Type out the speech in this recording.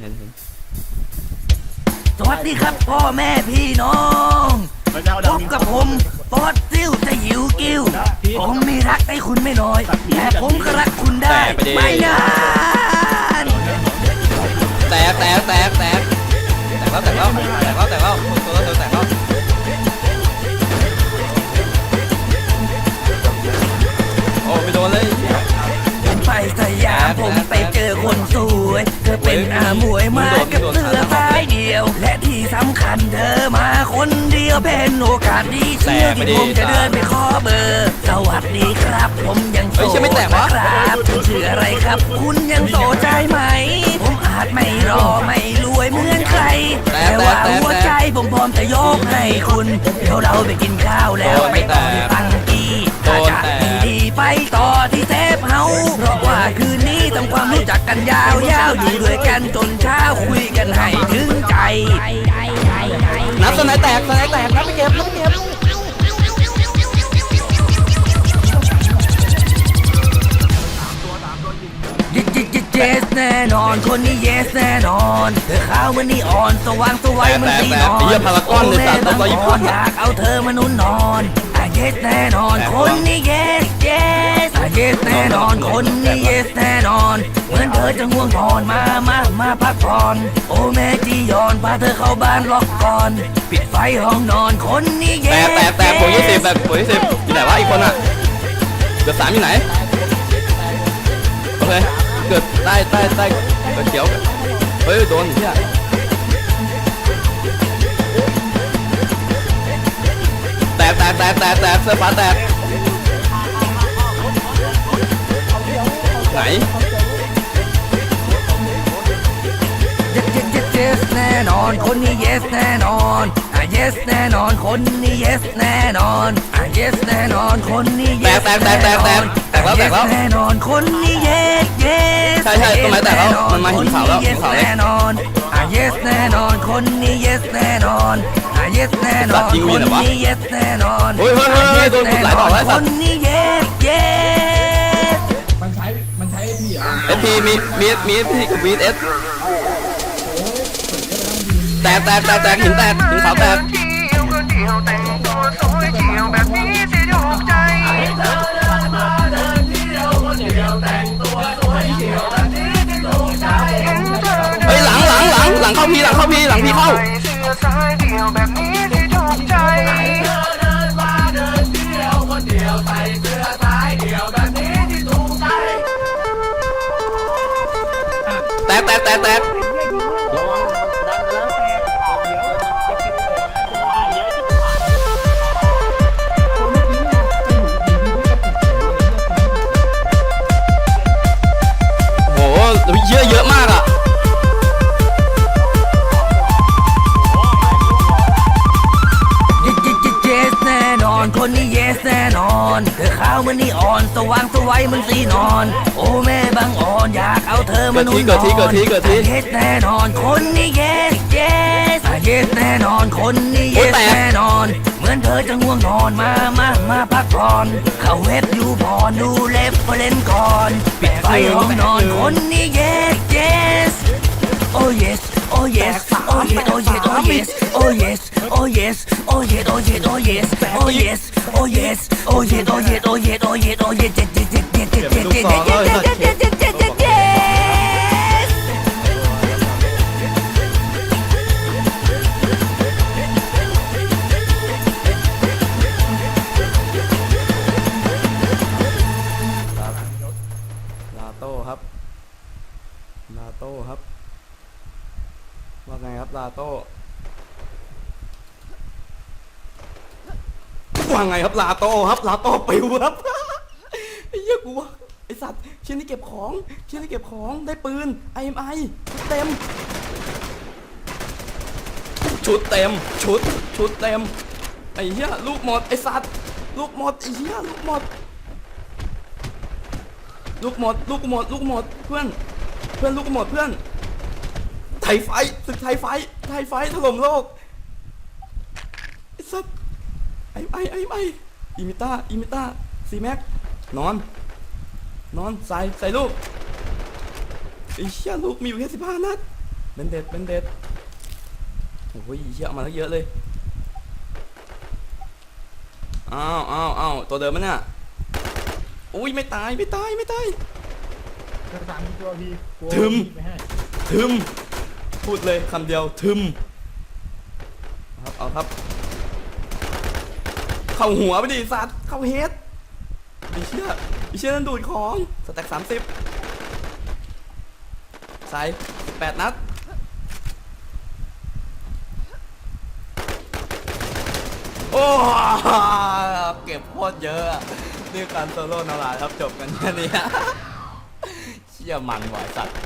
เห็นเห็นสวัสดีครับพ่อแม่พี่น้องพระเจ้าพดาวบนิ้งกับผมปอดซิ่วจะหิวกิ้ว ผมมีรักให้คุณไม่น้อย แต่ผมก็รักคุณได้ ไม่นาน อเป็นอาหมวยมากับเสื้อสายเดียว และที่สำคัญเธอมาคนเดียวเป็นโอกาสดีเชื่อที่ผมจะเดินไปขอเบอร์ สวัสดีครับ ผมยังโสดไม่แตกวะครับคุณชื่ออะไรครับ คุณยังโสดใจไหม ผมอาจไม่รอไม่รวยเหมือนใคร แต่ว่าหัวใจผมพร้อมจะยกให้คุณ เดี๋ยวเราไปกินข้าวแล้วไปต่อที่ตังกี้ ทำความรู้จักกันยาวๆอยู่ด้วยกันจนเช้าคุยกันให้ถึงใจ นับสไนแตกสไนแตกนับไปเก็บนับไปเก็บยิยิยิเจสแน่นอนคนนี้เยสแน่นอนเธอขาวเหมันนี่อ่อนสว่างสวัยเหมันสีนอนแต่แต่แต่ไอ้เหี้ยพารากอนเลยสัตว์โอ้ตัวแม่ญี่บางปุ่อ่อนนอยากเอาเธอมานุ่นนอน อะเยสแน่นอนคนนี้เยสเยสอะเยสแน่นอนคนนี้เยสแน่นอน เหมือนเธอจะง่วงนอนมามามาพักผ่อน โอ้แม่จียอนพาเธอเข้าบ้านล็อกก่อน ปิดไฟห้องนอนคนนี้เยแตสกแตกแตกบวกยี่สิบแบบบวกยี่สิบอยู่ไหนวะอีกคนอะเกือบสามอยู่ไหนโอเคเกิดใต้ใต้ใต้เกิดเขียวเฮ้ยโดนเฮีย ตกแตกแตกแตกแตกเสื้อฟ้าแตกไหนเยสเยสแน่นอนคนนี้ yes แน่นอนอะ yes แน่นอนคนนี้ yes แน่นอนอะ yes แน่นอนคนนี้แตก yes แตกแตกแตกแตกแตกแล้วแตกแล้ว yes แน่นอนคนนี้ yes yes ใช่ใช่ต้นไม้แตกแล้วมันมาหินขาวแล้วหิน yes ขาวแล้วแน่นอนอะ yes แน่นอนคนนี้ yes แน่นอน อะ yes แน่นสัอตนว์ยิงกูคอยู่นไหนวะนี้ yes แน่นอนเฮ้ยเฮ้ยเฮ้ยเฮ้ยโดนกดหลายดอกแล้วไอ้สัคตว์นนี้ yes yes มันใช้ มันใช้พี่เหรอเอสพีมีมีมีพีกับวีเอสแตกแตกแตกแตกหินแตกหินขาวแตกคนเดียวแต่งตัวสวยเที่ยวแบบนี้ที่ถูกใจเฮ้ยหลังหลังหลังหลังเข้าพีหลังเข้าพีหลังพีเข้า สว่างสวัยเหมันสีนอน โอ้แม่บางอ่อนอยากเอาเธอมานุ่นนอนเกิดทีเกิดทีเกิดที เยสแน่นอนคนนี้ yes yes อะ yes แน่นอนคนนี้โอ้ yes แตกแน่นอน เหมือนเธอจะง่วงนอนมามามาพักผ่อนเข้าเว็บดูพรดูเล็บเล่นก่อนปิดไฟห้องนอนคนนี้ yes yes Oh yes, oh yes, oh yes, oh yes, oh yes, oh yes, oh yes, oh yes, oh yes, oh yes, oh yes, oh yes, oh yes, oh yes, oh yes, oh yes, oh yes, yes, yes, yes, yes, yes, yes, yes, yes, yes, yes, yes, yes, yes. ลาโต้ครับลาโต้ครับว่าไงครับ ลาโต้ว่าไงครับลาโต้ครับลาโต้ปิวครับไอ้เหี้ยกูว่าไอสัตว์ชิ้นนี้เก็บของชิ้นนี้เก็บของได้ปืน IMI ชุดเต็ม ชุดเต็มชุดชุดเต็มไอ้เหี้ยลูกหมดไอสัตว์ลูกหมดไอ้เหี้ยลูกหมดลูกหมดลูกหมดลูกหมดเพื่อนเพื่อนลูกหมดเพื่อน ไทยไฟท์ศึกไทยไฟท์ไทยไฟท์ถล่มโลกไอ้สัสไอ้ไอ้ไอ้ไอ้อิมิต้าอิมิต้าซีแม็กนอน นอนใส่ใส่ลูกไอ้เชี่ยลูกมีอยู่แค่สิบห้านัดเบนเด็ดเบนเด็ดโอ้ยเชี่ยเอามาแล้วเยอะเลยอ้าวอ้าวอ้าวตัวเดิมมั้ยเนี่ยอุ้ยไม่ตายไม่ตายไม่ตายจะสามตัวพี่กลัวถึม ไม่ให้ทึม พูดเลยคำเดียวทึมครับเอาครับ เข้าหัวไปดิสัตว์เข้าเฮดไอเชี่ยไอเชี่ยนั่นดูดของสแต็กสามสิบใส่แปดนัดโอ้เก็บโคตรเยอะอะนี่การโซโล่นาราครับจบกันแค่นี้เชี่ยมันหวายสัตว์